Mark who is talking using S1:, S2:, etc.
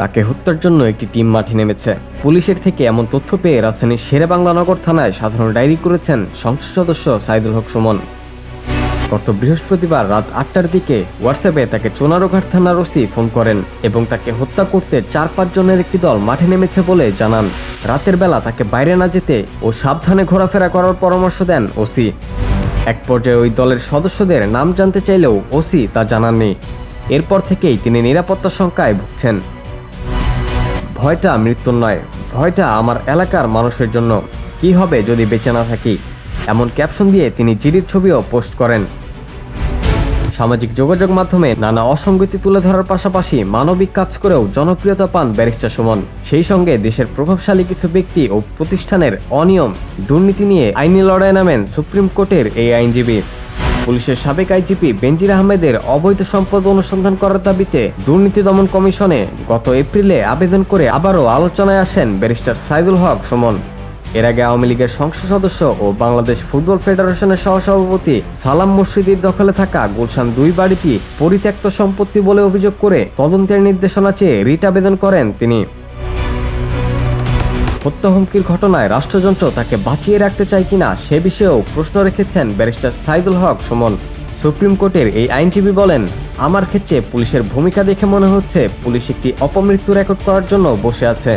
S1: তাকে হত্যার জন্য একটি টিম মাঠে নেমেছে। পুলিশের থেকে এমন তথ্য পেয়ে রাজধানীর শেরে বাংলানগর থানায় সাধারণ ডায়েরি করেছেন সংসদ সদস্য সাইদুল হক সুমন। গত বৃহস্পতিবার রাত আটটার দিকে হোয়াটসঅ্যাপে তাকে চোনারোঘাট থানার ওসি ফোন করেন এবং তাকে হত্যা করতে চার পাঁচ জনের একটি দল মাঠে নেমেছে বলে জানান। রাতের বেলা তাকে বাইরে না যেতে ও সাবধানে ঘোরাফেরা করার পরামর্শ দেন ওসি। এক পর্যায়ে ওই দলের সদস্যদের নাম জানতে চাইলেও ওসি তা জানাননি। এরপর থেকেই তিনি নিরাপত্তা শঙ্কায় ভুগছেন। ভয়টা মৃত্যুর নয়, ভয়টা আমার এলাকার মানুষের জন্য। কি হবে যদি বেঁচে না থাকি? এমন ক্যাপশন দিয়ে তিনি জিডির ছবিও পোস্ট করেন। সামাজিক যোগাযোগ মাধ্যমে নানা অসঙ্গতি তুলে ধরার পাশাপাশি মানবিক কাজ করেও জনপ্রিয়তা পান ব্যারিস্টার সুমন। সেই সঙ্গে দেশের প্রভাবশালী কিছু ব্যক্তি ও প্রতিষ্ঠানের অনিয়ম, দুর্নীতি নিয়ে আইনি লড়াই নামেন সুপ্রিম কোর্টের এই আইনজীবী। পুলিশের সাবেক আইজিপি বেনজির আহমেদের অবৈধ সম্পদ অনুসন্ধান করার দাবিতে দুর্নীতি দমন কমিশনে গত এপ্রিলে আবেদন করে আবারও আলোচনায় আসেন ব্যারিস্টার সাইদুল হক সুমন। এর আগে আওয়ামী লীগের সংসদ সদস্য ও বাংলাদেশ ফুটবল ফেডারেশনের সহসভাপতি সালাম মুর্শিদির দখলে থাকা গুলশান দুই বাড়িটি পরিত্যক্ত সম্পত্তি বলে অভিযোগ করে তদন্তের নির্দেশনা চেয়ে রিট আবেদন করেন তিনি। হত্যা হুমকির ঘটনায় রাষ্ট্রযন্ত্র তাকে বাঁচিয়ে রাখতে চায় কিনা সে বিষয়েও প্রশ্ন রেখেছেন ব্যারিস্টার সাইদুল হক সুমন। সুপ্রিম কোর্টের এই আইনজীবী বলেন, আমার ক্ষেত্রে পুলিশের ভূমিকা দেখে মনে হচ্ছে পুলিশ একটি অপমৃত্যু রেকর্ড করার জন্য বসে আছে।